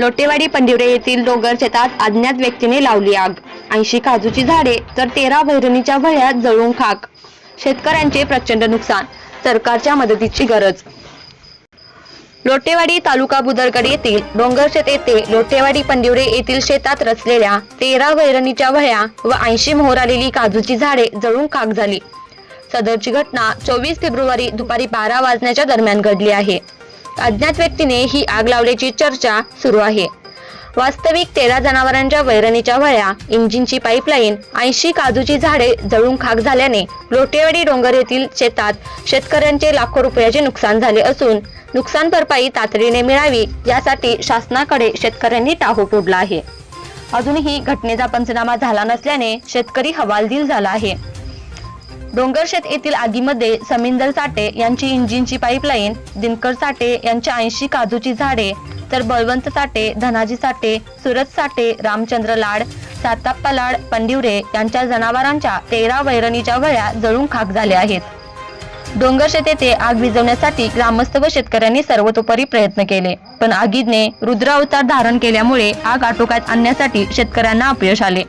लोटेवाडी पंडिवरे येथील डोंगर शेतात अज्ञात व्यक्तीने लावली आग. ऐंशी काजूची झाडे तर तेरा वैरणीच्या वळ्या जळून खाक. शेतकऱ्यांचे प्रचंड नुकसान. सरकारच्या मदतीची गरज. लोटेवाडी तालुका बुदरगड येथील डोंगरशेत येथे लोटेवाडी पंडिवरे येथील शेतात रचलेल्या तेरा वैरणीच्या वह्या व ऐंशी मोहर आलेली काजूची झाडे जळून खाक झाली. सदरची घटना चोवीस फेब्रुवारी दुपारी बारा वाजण्याच्या दरम्यान घडली आहे. अज्ञात व्यक्तीने ही आग लावल्याची चर्चा सुरू आहे. वास्तविक तेरा जनावरांच्या वैरणीच्या वळ्या इंजिनची पाईपलाईन ऐंशी काजूची झाडे जळून खाक झाल्याने लोटेवाडी डोंगर येथील शेतात शेतकऱ्यांचे लाखो रुपयाचे नुकसान झाले असून नुकसान भरपाई तातडीने मिळावी यासाठी शासनाकडे शेतकऱ्यांनी टाहो फोडला आहे. अजूनही घटनेचा पंचनामा झाला नसल्याने शेतकरी हवालदिल झाला आहे. डोंगरशेत येथील आगीमध्ये समिंदर साठे यांची इंजिनची पाईपलाईन दिनकर साठे यांच्या ऐंशी काजूची झाडे तर बळवंत साठे धनाजी साठे सुरज साठे रामचंद्र लाड साताप्पा लाड पंडिवरे यांच्या जनावरांच्या तेरा वैरणीच्या वळ्या जळून खाक झाल्या आहेत. डोंगरशेत येथे आग विझवण्यासाठी ग्रामस्थ व शेतकऱ्यांनी सर्वतोपरी प्रयत्न केले पण आगीने रुद्र अवतार धारण केल्यामुळे आग आटोक्यात आणण्यासाठी शेतकऱ्यांना अपयश आले.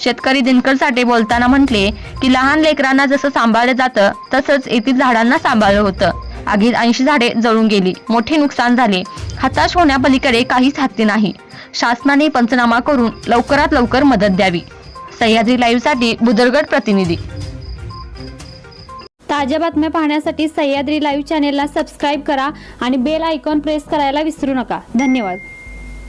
शेतकरी दिनकर साठे बोलताना म्हटले की लहान लेकरांना जसं सांभाळलं जातं तसंच येथील झाडांना सांभाळलं होतं. आगीत ऐंशी झाडे जळून गेली. मोठे नुकसान झाले. हताश होण्यापलीकडे काहीच हाती नाही. शासनाने पंचनामा करून लवकरात लवकर मदत द्यावी. सह्याद्री लाईव्हसाठी बुदरगड प्रतिनिधी. ताज्या बातम्या पाहण्यासाठी सह्याद्री लाईव्ह चॅनेलला सबस्क्राईब करा आणि बेल आयकॉन प्रेस करायला विसरू नका. धन्यवाद.